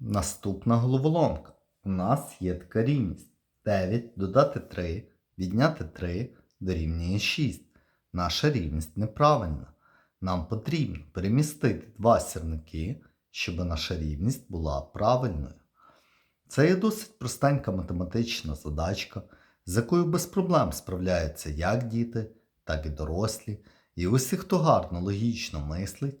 Наступна головоломка. У нас є така рівність. 9 додати 3, відняти 3 дорівнює 6. Наша рівність неправильна. Нам потрібно перемістити два сірники, щоб наша рівність була правильною. Це є досить простенька математична задачка, з якою без проблем справляються як діти, так і дорослі. І усі, хто гарно логічно мислить,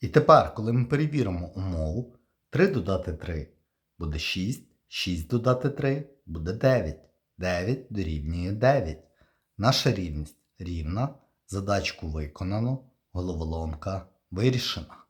І тепер, коли ми перевіримо умову, 3 додати 3 буде 6, 6 додати 3 буде 9. 9 дорівнює 9. Наша рівність рівна. Задачку виконано, головоломка вирішена.